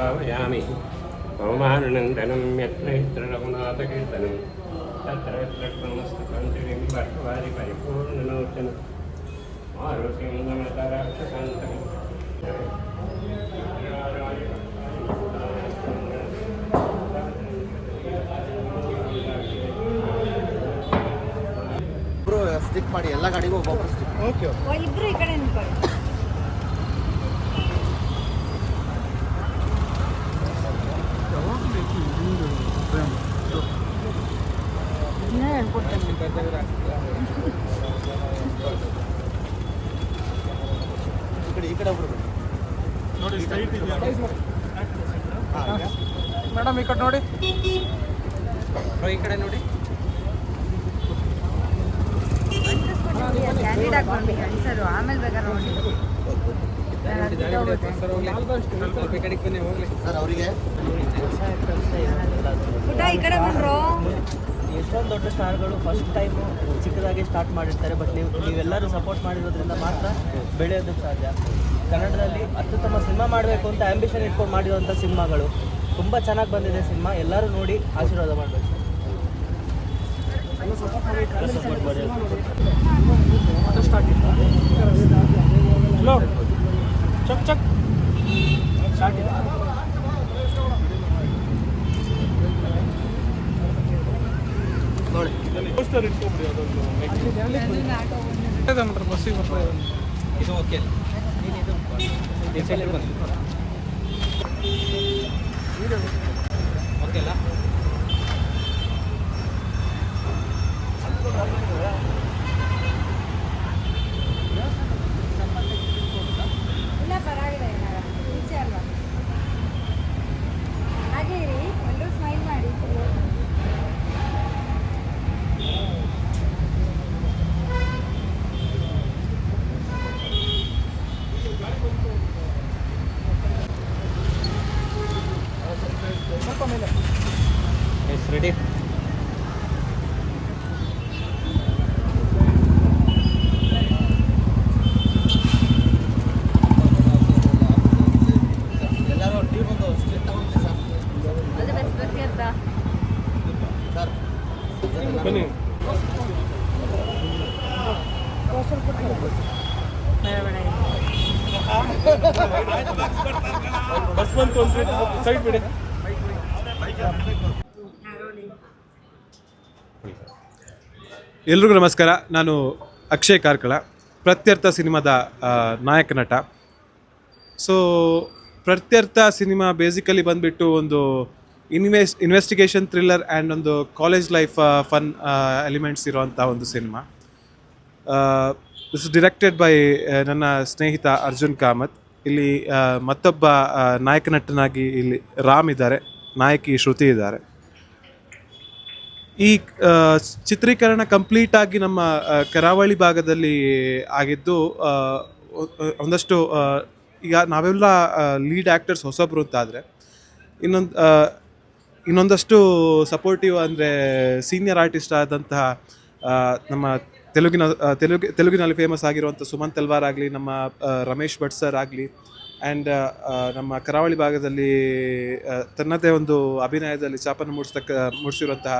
ഭാവയാമി ഭവമാരുനന്ദനം എത്ര എത്ര രഘുനാഥകീർത്തനം. തത്ര എത്ര നമസ്തകാന്തരം ഭർത്തവാരി പരിപൂർണനോചനം ആരോഗ്യം നമത രാക്ഷസാന്തം ಸ್ಟಿಕ್ ಮಾಡಿ ಎಲ್ಲ ಗಾಡಿಗೂ ಒಬ್ಬೊಬ್ಬರು ಸ್ಟಿಕ್ ಓಕೆ ಇಬ್ಬರು ಈ ಕಡೆ ನಿಂತ್ಕೊಳ್ಳಿ ಈ ಕಡೆ ಈ ಕಡೆ ಒಬ್ರು ನೋಡಿ? ಮೇಡಮ್ ಈ ಕಡೆ ನೋಡಿ ಈ ಕಡೆ ನೋಡಿ ಗಂಡಸರು ಆಮೇಲೆ ಬೇಕಾದ್ರೆ ನೋಡಿ. ಸರ್ ಅವರಿಗೆ ಈ ಕಡೆ ಬಂದ್ರು ಎಷ್ಟೊಂದು ದೊಡ್ಡ ಸ್ಟಾರ್ಗಳು ಫಸ್ಟ್ ಟೈಮು ಚಿಕ್ಕದಾಗಿ ಸ್ಟಾರ್ಟ್ ಮಾಡಿರ್ತಾರೆ ಬಟ್ ನೀವು ನೀವೆಲ್ಲರೂ ಸಪೋರ್ಟ್ ಮಾಡಿರೋದ್ರಿಂದ ಮಾತ್ರ ಬೆಳೆಯೋದಕ್ಕೆ ಸಾಧ್ಯ. ಕನ್ನಡದಲ್ಲಿ ಅತ್ಯುತ್ತಮ ಸಿನಿಮಾ ಮಾಡಬೇಕು ಅಂತ ಆ್ಯಂಬಿಷನ್ ಇಟ್ಕೊಂಡು ಮಾಡಿರುವಂಥ ಸಿನಿಮಾಗಳು. ತುಂಬ ಚೆನ್ನಾಗಿ ಬಂದಿದೆ ಸಿನಿಮಾ. ಎಲ್ಲರೂ ನೋಡಿ ಆಶೀರ್ವಾದ ಮಾಡಬೇಕು. ಚಕ್ ಚಕ್. ನೋಡಿ ಪೋಸ್ಟರ್ ಇಟ್ಕೊಂಡ್ಬಿಡಿ ಅದೊಂದು ಬಸ್ಸಿಗೆ ಬರ್ತಾ ಇದೆ ಇದು ಓಕೆ ಓಕೆಲ್ಲ ಇಲ್ಲ ಪರವಾಗಿಲ್ಲ ಏನಾಗಲ್ಲ ಈಚೆ ಅಲ್ವಾ ಹಾಗೆ ಇರಿ ಎಲ್ಲರೂ ಸ್ಮೈಲ್ ಮಾಡಿ ಎಸ್ ರೆಡಿ ಎಲ್ಲರೂ ಟೀಮ್ ಒಂದು ಸ್ಟಿಕ್ ತಗೊಂಡ್ಲಿ ಸರ್ ಅದು ಬೆಸ್ಟ್ ಬರ್ತಿ ಅಂತ ಸರ್ ಬನ್ನಿ ಬೇಡ ಬೇಡ ಇರಿ. ಬಸ್ ಎಲ್ರಿಗೂ ನಮಸ್ಕಾರ. ನಾನು ಅಕ್ಷಯ್ ಕಾರ್ಕಳ, ಪ್ರತ್ಯರ್ಥ ಸಿನಿಮಾದ ನಾಯಕ ನಟ. ಸೊ ಪ್ರತ್ಯರ್ಥ ಸಿನಿಮಾ ಬೇಸಿಕಲಿ ಬಂದುಬಿಟ್ಟು ಒಂದು ಇನ್ವೆಸ್ ಇನ್ವೆಸ್ಟಿಗೇಷನ್ ಥ್ರಿಲ್ಲರ್ ಆ್ಯಂಡ್ ಒಂದು ಕಾಲೇಜ್ ಲೈಫ್ ಫನ್ ಎಲಿಮೆಂಟ್ಸ್ ಇರೋವಂಥ ಒಂದು cinema. This is directed by ನನ್ನ ಸ್ನೇಹಿತ ಅರ್ಜುನ್ ಕಾಮತ್. ಇಲ್ಲಿ ಮತ್ತೊಬ್ಬ ನಾಯಕ ನಟನಾಗಿ ಇಲ್ಲಿ ರಾಮ್ ಇದ್ದಾರೆ. ನಾಯಕಿ ಶ್ರುತಿ ಇದ್ದಾರೆ. ಈ ಚಿತ್ರೀಕರಣ ಕಂಪ್ಲೀಟ್ ಆಗಿ ನಮ್ಮ ಕರಾವಳಿ ಭಾಗದಲ್ಲಿ ಆಗಿದ್ದು ಒಂದಷ್ಟು ಈಗ ನಾವೆಲ್ಲ ಲೀಡ್ ಆ್ಯಕ್ಟರ್ಸ್ ಹೊಸಬ್ರು ಅಂತಾದರೆ, ಇನ್ನೊಂದು ಇನ್ನೊಂದಷ್ಟು ಸಪೋರ್ಟಿವ್ ಅಂದರೆ ಸೀನಿಯರ್ ಆರ್ಟಿಸ್ಟ್ ಆದಂತಹ ನಮ್ಮ ತೆಲುಗಿನ ತೆಲುಗು, ತೆಲುಗಿನಲ್ಲಿ ಫೇಮಸ್ ಆಗಿರುವಂಥ ಸುಮಂತ್ ತಲ್ವಾರ್ ಆಗಲಿ, ನಮ್ಮ ರಮೇಶ್ ಭಟ್ ಸರ್ ಆಗಲಿ ಆ್ಯಂಡ್ ನಮ್ಮ ಕರಾವಳಿ ಭಾಗದಲ್ಲಿ ತನ್ನದೇ ಒಂದು ಅಭಿನಯದಲ್ಲಿ ಚಾಪನ್ನು ಮೂಡಿಸ್ತಕ್ಕ, ಮೂಡಿಸಿರುವಂತಹ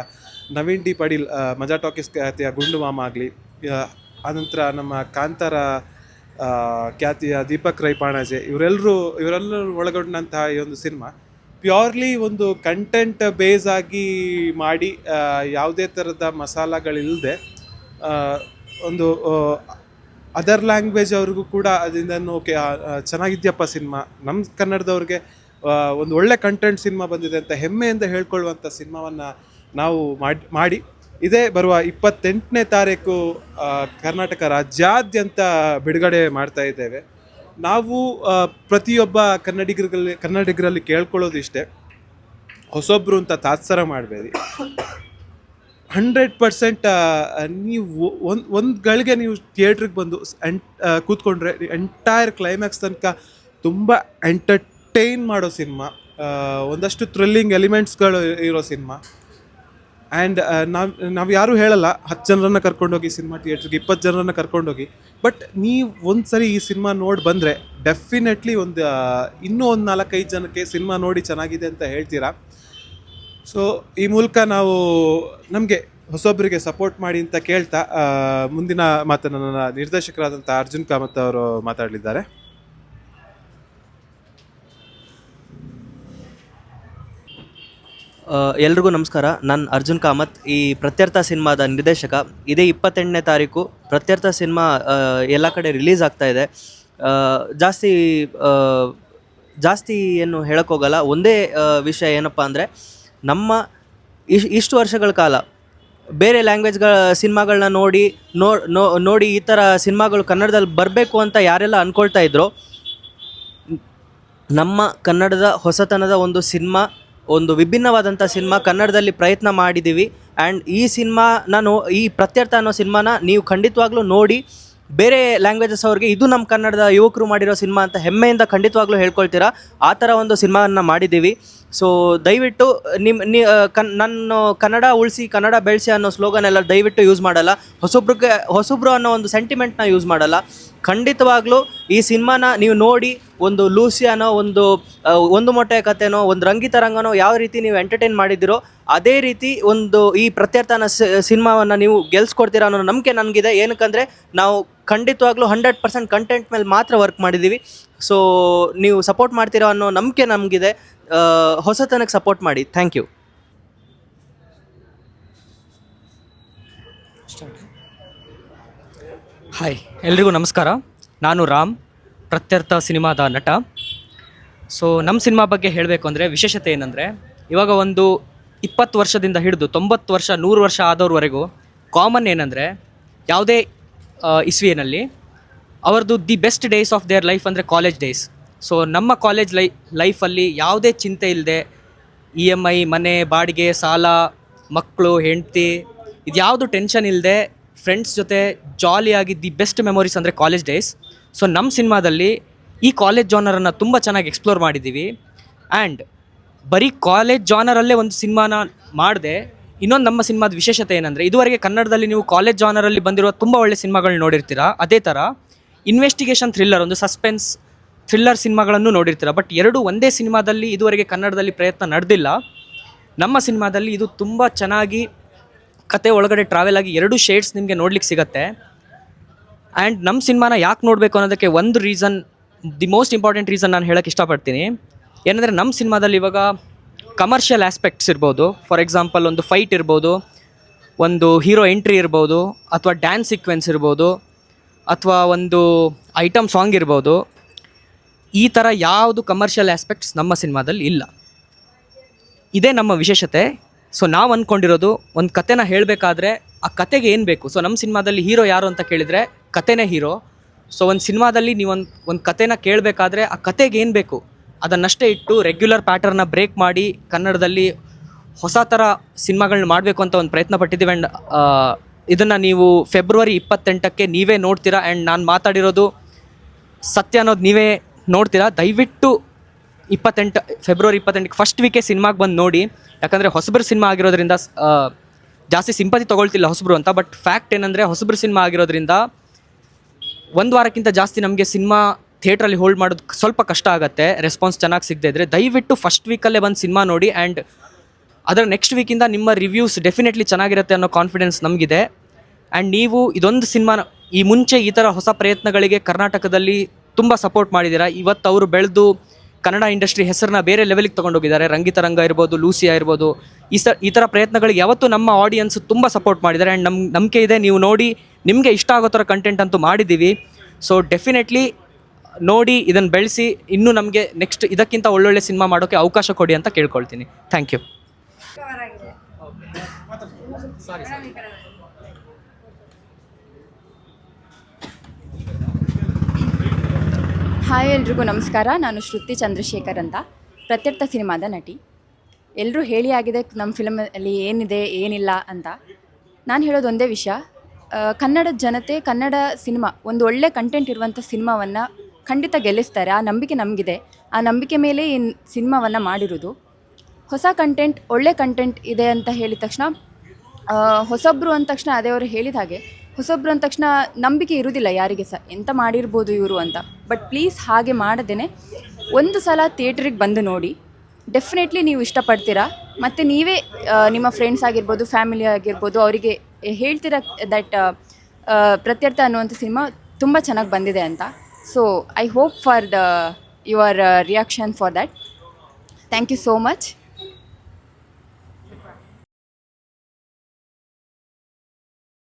ನವೀನ್ ಡಿ ಪಡೀಲ್ ಮಜಾ ಟಾಕೀಸ್ ಖ್ಯಾತಿಯ ಗುಂಡು ಆಗಲಿ ಆನಂತರ ನಮ್ಮ ಕಾಂತಾರ ಖ್ಯಾತಿಯ ದೀಪಕ್ ರೈ ಪಾಣಾಜೆ ಇವರೆಲ್ಲರೂ ಇವರೆಲ್ಲರೂ ಒಳಗೊಂಡಂತಹ ಈ ಒಂದು ಸಿನಿಮಾ ಪ್ಯೂರ್ಲಿ ಒಂದು ಕಂಟೆಂಟ್ ಬೇಸ್ ಆಗಿ ಮಾಡಿ ಯಾವುದೇ ಥರದ ಮಸಾಲಗಳಿಲ್ಲದೆ ಒಂದು ಅದರ್ ಲ್ಯಾಂಗ್ವೇಜ್ ಅವ್ರಿಗೂ ಕೂಡ ಅದರಿಂದ ಓಕೆ ಚೆನ್ನಾಗಿದ್ಯಪ್ಪ ಸಿನಿಮಾ. ನಮ್ಮ ಕನ್ನಡದವ್ರಿಗೆ ಒಂದು ಒಳ್ಳೆ ಕಂಟೆಂಟ್ ಸಿನಿಮಾ ಬಂದಿದೆ ಅಂತ ಹೆಮ್ಮೆಯಿಂದ ಹೇಳ್ಕೊಳ್ಳುವಂಥ ಸಿನಿಮಾವನ್ನು ನಾವು ಮಾಡಿ ಮಾಡಿ. ಇದೇ ಬರುವ ಇಪ್ಪತ್ತೆಂಟನೇ ತಾರೀಕು ಕರ್ನಾಟಕ ರಾಜ್ಯಾದ್ಯಂತ ಬಿಡುಗಡೆ ಮಾಡ್ತಾ ಇದ್ದೇವೆ. ನಾವು ಪ್ರತಿಯೊಬ್ಬ ಕನ್ನಡಿಗರಲ್ಲಿ ಕನ್ನಡಿಗರಲ್ಲಿ ಕೇಳ್ಕೊಳ್ಳೋದು ಇಷ್ಟೇ. ಹೊಸೊಬ್ಬರು ಅಂತ ತಾತ್ಸರ ಮಾಡಬೇಡಿ. ಹಂಡ್ರೆಡ್ ಪರ್ಸೆಂಟ್ ನೀವು ಒಂದು ಒಂದು ಗಳಿಗೆ ನೀವು ಥಿಯೇಟ್ರಿಗೆ ಬಂದು ಎಂಟ್ ಕೂತ್ಕೊಂಡ್ರೆ ಎಂಟೈರ್ ಕ್ಲೈಮ್ಯಾಕ್ಸ್ ತನಕ ತುಂಬ ಎಂಟರ್ಟೈನ್ ಮಾಡೋ ಸಿನಿಮಾ. ಒಂದಷ್ಟು ಥ್ರಿಲ್ಲಿಂಗ್ ಎಲಿಮೆಂಟ್ಸ್ಗಳು ಇರೋ ಸಿನಿಮಾ. ಆ್ಯಂಡ್ ನಾವು ನಾವು ಯಾರೂ ಹೇಳಲ್ಲ, ಹತ್ತು ಜನರನ್ನು ಕರ್ಕೊಂಡೋಗಿ ಸಿನಿಮಾ ಥಿಯೇಟ್ರಿಗೆ, ಇಪ್ಪತ್ತು ಜನರನ್ನು ಕರ್ಕೊಂಡೋಗಿ. ಬಟ್ ನೀವು ಒಂದು ಸರಿ ಈ ಸಿನಿಮಾ ನೋಡಿ ಬಂದರೆ ಡೆಫಿನೆಟ್ಲಿ ಒಂದು ಇನ್ನೂ ಒಂದು ನಾಲ್ಕೈದು ಜನಕ್ಕೆ ಸಿನಿಮಾ ನೋಡಿ ಚೆನ್ನಾಗಿದೆ ಅಂತ ಹೇಳ್ತೀರಾ? ಸೊ ಈ ಮೂಲಕ ನಾವು ನಮಗೆ ಹೊಸೊಬ್ಬರಿಗೆ ಸಪೋರ್ಟ್ ಮಾಡಿ ಅಂತ ಕೇಳ್ತಾ ಮುಂದಿನ ಮಾತನ್ನು ನನ್ನ ನಿರ್ದೇಶಕರಾದಂಥ ಅರ್ಜುನ್ ಕಾಮತ್ ಅವರು ಮಾತಾಡಲಿದ್ದಾರೆ. ಎಲ್ರಿಗೂ ನಮಸ್ಕಾರ. ನಾನು ಅರ್ಜುನ್ ಕಾಮತ್. ಈ ಪ್ರತ್ಯರ್ಥ ಸಿನಿಮಾದ ನಿರ್ದೇಶಕ, ಇದೇ ಇಪ್ಪತ್ತೆಂಟನೇ ತಾರೀಕು ಪ್ರತ್ಯರ್ಥ ಸಿನಿಮಾ ಎಲ್ಲ ಕಡೆ ರಿಲೀಸ್ ಆಗ್ತಾ ಇದೆ. ಜಾಸ್ತಿ ಜಾಸ್ತಿ ಏನು ಹೇಳೋಕ್ಕೋಗಲ್ಲ ಒಂದೇ ವಿಷಯ ಏನಪ್ಪ ಅಂದರೆ ನಮ್ಮ ಇಶ್ ಇಷ್ಟು ವರ್ಷಗಳ ಕಾಲ ಬೇರೆ ಲ್ಯಾಂಗ್ವೇಜ್ಗಳ ಸಿನಿಮಾಗಳನ್ನ ನೋಡಿ, ನೋ ನೋಡಿ ಈ ಥರ ಸಿನಿಮಾಗಳು ಕನ್ನಡದಲ್ಲಿ ಬರಬೇಕು ಅಂತ ಯಾರೆಲ್ಲ ಅಂದ್ಕೊಳ್ತಾ ಇದ್ರು, ನಮ್ಮ ಕನ್ನಡದ ಹೊಸತನದ ಒಂದು ಸಿನಿಮಾ, ಒಂದು ವಿಭಿನ್ನವಾದಂಥ ಸಿನಿಮಾ ಕನ್ನಡದಲ್ಲಿ ಪ್ರಯತ್ನ ಮಾಡಿದ್ದೀವಿ ಆ್ಯಂಡ್ ಈ ಸಿನಿಮಾ ನಾನು ಈ ಪ್ರತ್ಯರ್ಥ ಅನ್ನೋ ಸಿನಿಮಾನ ನೀವು ಖಂಡಿತವಾಗ್ಲೂ ನೋಡಿ ಬೇರೆ ಲ್ಯಾಂಗ್ವೇಜಸ್ ಅವ್ರಿಗೆ ಇದು ನಮ್ಮ ಕನ್ನಡದ ಯುವಕರು ಮಾಡಿರೋ ಸಿನಿಮಾ ಅಂತ ಹೆಮ್ಮೆಯಿಂದ ಖಂಡಿತವಾಗ್ಲೂ ಹೇಳ್ಕೊಳ್ತೀರಾ? ಆ ಥರ ಒಂದು ಸಿನಿಮಾನ ಮಾಡಿದ್ದೀವಿ. ಸೊ ದಯವಿಟ್ಟು ನಿಮ್ಮ ನಿ ಕನ್, ನನ್ನ ಕನ್ನಡ ಉಳಿಸಿ, ಕನ್ನಡ ಬೆಳೆಸಿ ಅನ್ನೋ ಸ್ಲೋಗನ್ ಎಲ್ಲ ದಯವಿಟ್ಟು ಯೂಸ್ ಮಾಡಲ್ಲ. ಹೊಸೊಬ್ರಿಗೆ, ಹೊಸೊಬ್ರು ಅನ್ನೋ ಒಂದು ಸೆಂಟಿಮೆಂಟ್ನ ಯೂಸ್ ಮಾಡಲ್ಲ. ಖಂಡಿತವಾಗ್ಲೂ ಈ ಸಿನಿಮಾನ ನೀವು ನೋಡಿ ಒಂದು ಲೂಸಿಯಾನೋ, ಒಂದು ಒಂದು ಮೊಟ್ಟೆ ಕಥೆನೋ, ಒಂದು ರಂಗಿತರಂಗನೋ ಯಾವ ರೀತಿ ನೀವು ಎಂಟರ್ಟೈನ್ ಮಾಡಿದ್ದೀರೋ, ಅದೇ ರೀತಿ ಒಂದು ಈ ಪ್ರತ್ಯರ್ಥನ ಸಿನಿಮಾವನ್ನು ನೀವು ಗೆಲ್ಸ್ಕೊಡ್ತೀರಾ ಅನ್ನೋ ನಂಬಿಕೆ ನನಗಿದೆ ಏನಕ್ಕಂದರೆ, ನಾವು ಖಂಡಿತವಾಗ್ಲೂ ಹಂಡ್ರೆಡ್ ಪರ್ಸೆಂಟ್ ಕಂಟೆಂಟ್ ಮೇಲೆ ಮಾತ್ರ ವರ್ಕ್ ಮಾಡಿದ್ದೀವಿ. ಸೊ ನೀವು ಸಪೋರ್ಟ್ ಮಾಡ್ತೀರೋ ಅನ್ನೋ ನಂಬಿಕೆ ನಮಗಿದೆ. ಹೊಸತನಕ್ಕೆ ಸಪೋರ್ಟ್ ಮಾಡಿ. ಥ್ಯಾಂಕ್ ಯು ಹಾಯ್ ಎಲ್ರಿಗೂ ನಮಸ್ಕಾರ. ನಾನು ರಾಮ್. ಪ್ರತ್ಯರ್ಥ ಸಿನಿಮಾದ ನಟ. ಸೊ ನಮ್ಮ ಸಿನಿಮಾ ಬಗ್ಗೆ ಹೇಳಬೇಕು ಅಂದರೆ ವಿಶೇಷತೆ ಏನಂದರೆ, ಇವಾಗ ಒಂದು ಇಪ್ಪತ್ತು ವರ್ಷದಿಂದ ಹಿಡಿದು ತೊಂಬತ್ತು ವರ್ಷ, ನೂರು ವರ್ಷ ಆದವ್ರವರೆಗೂ ಕಾಮನ್ ಏನಂದರೆ, ಯಾವುದೇ ಇಸ್ವಿಯಲ್ಲಿ ಅವ್ರದ್ದು the best days of their life ಅಂದರೆ ಕಾಲೇಜ್ ಡೇಸ್. ಸೊ ನಮ್ಮ ಕಾಲೇಜ್ ಲೈ, ಲೈಫಲ್ಲಿ ಯಾವುದೇ ಚಿಂತೆ ಇಲ್ಲದೆ ಇ ಎಂ ಐ, ಮನೆ, ಬಾಡಿಗೆ, ಸಾಲ, ಮಕ್ಕಳು, ಹೆಂಡತಿ, ಇದ್ಯಾವುದು ಟೆನ್ಷನ್ ಇಲ್ಲದೆ ಫ್ರೆಂಡ್ಸ್ ಜೊತೆ ಜಾಲಿಯಾಗಿ ದಿ ಬೆಸ್ಟ್ ಮೆಮೊರೀಸ್ ಅಂದರೆ ಕಾಲೇಜ್ ಡೇಸ್ ಸೊ ನಮ್ಮ ಸಿನಿಮಾದಲ್ಲಿ ಈ ಕಾಲೇಜ್ ಜಾನರನ್ನು ತುಂಬ ಚೆನ್ನಾಗಿ ಎಕ್ಸ್ಪ್ಲೋರ್ ಮಾಡಿದ್ದೀವಿ. ಆ್ಯಂಡ್ ಬರೀ ಕಾಲೇಜ್ ಜಾನರಲ್ಲೇ ಒಂದು ಸಿನಿಮಾನ ಮಾಡಿದೆ, ಇನ್ನೊಂದು ನಮ್ಮ ಸಿನಿಮಾದ ವಿಶೇಷತೆ ಏನಂದರೆ, ಇದುವರೆಗೆ ಕನ್ನಡದಲ್ಲಿ ನೀವು ಕಾಲೇಜ್ ಜಾನರಲ್ಲಿ ಬಂದಿರುವ ತುಂಬ ಒಳ್ಳೆ ಸಿನಿಮಾಗಳನ್ನ ನೋಡಿರ್ತೀರಾ, ಅದೇ ಥರ ಇನ್ವೆಸ್ಟಿಗೇಷನ್ ಥ್ರಿಲ್ಲರ್ ಒಂದು ಸಸ್ಪೆನ್ಸ್ ಥ್ರಿಲ್ಲರ್ ಸಿನಿಮಾಗಳನ್ನು ನೋಡಿರ್ತೀರ ಬಟ್ ಎರಡು ಒಂದೇ ಸಿನಿಮಾದಲ್ಲಿ ಇದುವರೆಗೆ ಕನ್ನಡದಲ್ಲಿ ಪ್ರಯತ್ನ ನಡೆದಿಲ್ಲ. ನಮ್ಮ ಸಿನಿಮಾದಲ್ಲಿ ಇದು ತುಂಬ ಚೆನ್ನಾಗಿ ಕತೆ ಒಳಗಡೆ ಟ್ರಾವೆಲ್ ಆಗಿ ಎರಡು ಶೇಡ್ಸ್ ನಿಮಗೆ ನೋಡ್ಲಿಕ್ಕೆ ಸಿಗತ್ತೆ. ಆ್ಯಂಡ್ ನಮ್ಮ ಸಿನಿಮಾನ ಯಾಕೆ ನೋಡಬೇಕು ಅನ್ನೋದಕ್ಕೆ ಒಂದು reason the most important reason ನಾನು ಹೇಳೋಕ್ಕೆ ಇಷ್ಟಪಡ್ತೀನಿ. ಏನಂದರೆ ನಮ್ಮ ಸಿನಿಮಾದಲ್ಲಿ ಇವಾಗ ಕಮರ್ಷಿಯಲ್ ಆಸ್ಪೆಕ್ಟ್ಸ್ ಇರ್ಬೋದು. ಫಾರ್ ಎಕ್ಸಾಂಪಲ್ ಒಂದು ಫೈಟ್ ಇರ್ಬೋದು, ಒಂದು ಹೀರೋ ಎಂಟ್ರಿ ಇರ್ಬೋದು, ಅಥವಾ ಡ್ಯಾನ್ಸ್ ಸೀಕ್ವೆನ್ಸ್ ಇರ್ಬೋದು, ಅಥವಾ ಒಂದು ಐಟಮ್ ಸಾಂಗ್ ಇರ್ಬೋದು. ಈ ಥರ ಯಾವುದು ಕಮರ್ಷಿಯಲ್ ಆಸ್ಪೆಕ್ಟ್ಸ್ ನಮ್ಮ ಸಿನಿಮಾದಲ್ಲಿ ಇಲ್ಲ. ಇದೇ ನಮ್ಮ ವಿಶೇಷತೆ. ಸೊ ನಾವು ಅಂದ್ಕೊಂಡಿರೋದು ಒಂದು ಕತೆನ ಹೇಳಬೇಕಾದ್ರೆ ಆ ಕತೆಗೆ ಏನು ಬೇಕು? ಸೊ ನಮ್ಮ ಸಿನಿಮಾದಲ್ಲಿ ಹೀರೋ ಯಾರು ಅಂತ ಕೇಳಿದರೆ ಕತೆನೇ ಹೀರೋ. ಸೊ ಒಂದು ಸಿನಿಮಾದಲ್ಲಿ ನೀವು ಒಂದು ಒಂದು ಕತೆನ ಕೇಳಬೇಕಾದ್ರೆ ಆ ಕತೆಗೆ ಏನು ಬೇಕು? ಅದನ್ನಷ್ಟೇ ಇಟ್ಟು ರೆಗ್ಯುಲರ್ ಪ್ಯಾಟರ್ನ ಬ್ರೇಕ್ ಮಾಡಿ ಕನ್ನಡದಲ್ಲಿ ಹೊಸ ಥರ ಸಿನಿಮಾಗಳನ್ನ ಮಾಡಬೇಕು ಅಂತ ಒಂದು ಪ್ರಯತ್ನ ಪಟ್ಟಿದ್ದೀವಿ ಆ್ಯಂಡ್ ಇದನ್ನು ನೀವು ಫೆಬ್ರವರಿ ಇಪ್ಪತ್ತೆಂಟಕ್ಕೆ ನೀವೇ ನೋಡ್ತೀರಾ ಆ್ಯಂಡ್ ನಾನು ಮಾತಾಡಿರೋದು ಸತ್ಯ ಅನ್ನೋದು ನೀವೇ ನೋಡ್ತೀರಾ? ದಯವಿಟ್ಟು ಇಪ್ಪತ್ತೆಂಟು, ಫೆಬ್ರವರಿ ಇಪ್ಪತ್ತೆಂಟಕ್ಕೆ ಫಸ್ಟ್ ವೀಕೆ ಸಿನಿಮಾಗೆ ಬಂದು ನೋಡಿ, ಯಾಕಂದರೆ ಹೊಸಬ್ರ ಸಿನಿಮಾ ಆಗಿರೋದ್ರಿಂದ ಜಾಸ್ತಿ ಸಿಂಪತಿ ತೊಗೊಳ್ತಿಲ್ಲ ಹೊಸಬ್ರು ಅಂತ ಬಟ್ ಫ್ಯಾಕ್ಟ್ ಏನಂದರೆ ಹೊಸಬ್ರ ಸಿನಿಮಾ ಆಗಿರೋದ್ರಿಂದ ಒಂದು ವಾರಕ್ಕಿಂತ ಜಾಸ್ತಿ ನಮಗೆ ಸಿನಿಮಾ ಥಿಯೇಟ್ರಲ್ಲಿ ಹೋಲ್ಡ್ ಮಾಡೋದು ಸ್ವಲ್ಪ ಕಷ್ಟ ಆಗುತ್ತೆ ರೆಸ್ಪಾನ್ಸ್ ಚೆನ್ನಾಗಿ ಸಿಗದೇ ಇದ್ದರೆ ದಯವಿಟ್ಟು ಫಸ್ಟ್ ವೀಕಲ್ಲೇ ಬಂದು ಸಿನಿಮಾ ನೋಡಿ ಆ್ಯಂಡ್ ಅದರ ನೆಕ್ಸ್ಟ್ ವೀಕಿಂದ ನಿಮ್ಮ ರಿವ್ಯೂಸ್ ಡೆಫಿನೆಟ್ಲಿ ಚೆನ್ನಾಗಿರುತ್ತೆ ಅನ್ನೋ ಕಾನ್ಫಿಡೆನ್ಸ್ ನಮಗಿದೆ. ಆ್ಯಂಡ್ ನೀವು ಇದೊಂದು ಸಿನಿಮಾ ಈ ಮುಂಚೆ ಈ ಥರ ಹೊಸ ಪ್ರಯತ್ನಗಳಿಗೆ ಕರ್ನಾಟಕದಲ್ಲಿ ತುಂಬ ಸಪೋರ್ಟ್ ಮಾಡಿದ್ದೀರಾ. ಇವತ್ತು ಅವರು ಬೆಳೆದು ಕನ್ನಡ ಇಂಡಸ್ಟ್ರಿ ಹೆಸರನ್ನ ಬೇರೆ ಲೆವೆಲಿಗೆ ರಂಗಿತ ರಂಗ ಇರ್ಬೋದು, ಲೂಸಿ ಇರ್ಬೋದು. ಈ ಸ, ಈ ಥರ ಪ್ರಯತ್ನಗಳಿಗೆ ಯಾವತ್ತೂ ನಮ್ಮ ಆಡಿಯನ್ಸ್ ತುಂಬ ಸಪೋರ್ಟ್ ಮಾಡಿದ್ದಾರೆ. ಆ್ಯಂಡ್ ನಮ್ಮ ನಂಬಿಕೆ ಇದೆ, ನೀವು ನೋಡಿ, ನಿಮಗೆ ಇಷ್ಟ ಆಗೋ ಥರ ಕಂಟೆಂಟ್ ಅಂತೂ ಮಾಡಿದ್ದೀವಿ. ಸೊ ಡೆಫಿನೆಟ್ಲಿ ನೋಡಿ, ಇದನ್ನು ಬೆಳೆಸಿ, ಇನ್ನೂ ನಮಗೆ ನೆಕ್ಸ್ಟ್ ಇದಕ್ಕಿಂತ ಒಳ್ಳೊಳ್ಳೆ ಸಿನಿಮಾ ಮಾಡೋಕ್ಕೆ ಅವಕಾಶ ಕೊಡಿ ಅಂತ ಕೇಳ್ಕೊಳ್ತೀನಿ. ಥ್ಯಾಂಕ್ ಯು ಹಾಯ್ ಎಲ್ರಿಗೂ ನಮಸ್ಕಾರ. ನಾನು ಶ್ರುತಿ ಚಂದ್ರಶೇಖರ್ ಅಂತ, ಪ್ರತ್ಯರ್ಥ ಸಿನಿಮಾದ ನಟಿ. ಎಲ್ಲರೂ ಹೇಳಿ ಆಗಿದೆ ನಮ್ಮ ಫಿಲಮಲ್ಲಿ ಏನಿದೆ, ಏನಿಲ್ಲ ಅಂತ. ನಾನು ಹೇಳೋದು ಒಂದೇ ವಿಷಯ. ಕನ್ನಡ ಜನತೆ, ಕನ್ನಡ ಸಿನಿಮಾ, ಒಂದು ಒಳ್ಳೆ ಕಂಟೆಂಟ್ ಇರುವಂಥ ಸಿನಿಮಾವನ್ನು ಖಂಡಿತ ಗೆಲ್ಲಿಸ್ತಾರೆ. ಆ ನಂಬಿಕೆ ನಮಗಿದೆ. ಆ ನಂಬಿಕೆ ಮೇಲೆ ಈ ಸಿನಿಮಾವನ್ನು ಮಾಡಿರೋದು. ಹೊಸ ಕಂಟೆಂಟ್ ಒಳ್ಳೆ ಕಂಟೆಂಟ್ ಇದೆ ಅಂತ ಹೇಳಿದ ತಕ್ಷಣ ಹೊಸಬ್ರು ಅಂದ ತಕ್ಷಣ ಅದೇ ಅವರು ಹೇಳಿದ ಹಾಗೆ ಹೊಸಬ್ರು ಅಂದ ತಕ್ಷಣ ನಂಬಿಕೆ ಇರುವುದಿಲ್ಲ ಯಾರಿಗೆ ಸಹ ಎಂತ ಮಾಡಿರ್ಬೋದು ಇವರು ಅಂತ. ಬಟ್ ಪ್ಲೀಸ್ ಹಾಗೆ ಮಾಡದೇನೆ. ಒಂದು ಸಲ ಥಿಯೇಟ್ರಿಗೆ ಬಂದು ನೋಡಿ. ಡೆಫಿನೆಟ್ಲಿ ನೀವು ಇಷ್ಟಪಡ್ತೀರಾ? ಮತ್ತು ನೀವೇ ನಿಮ್ಮ ಫ್ರೆಂಡ್ಸ್ ಆಗಿರ್ಬೋದು ಫ್ಯಾಮಿಲಿ ಆಗಿರ್ಬೋದು, ಅವರಿಗೆ ಹೇಳ್ತೀರಾ ದಟ್ ಪ್ರತ್ಯರ್ಥ ಅನ್ನುವಂಥ ಸಿನಿಮಾ ತುಂಬ ಚೆನ್ನಾಗಿ ಬಂದಿದೆ ಅಂತ. So I hope for the your reaction for that thank you so much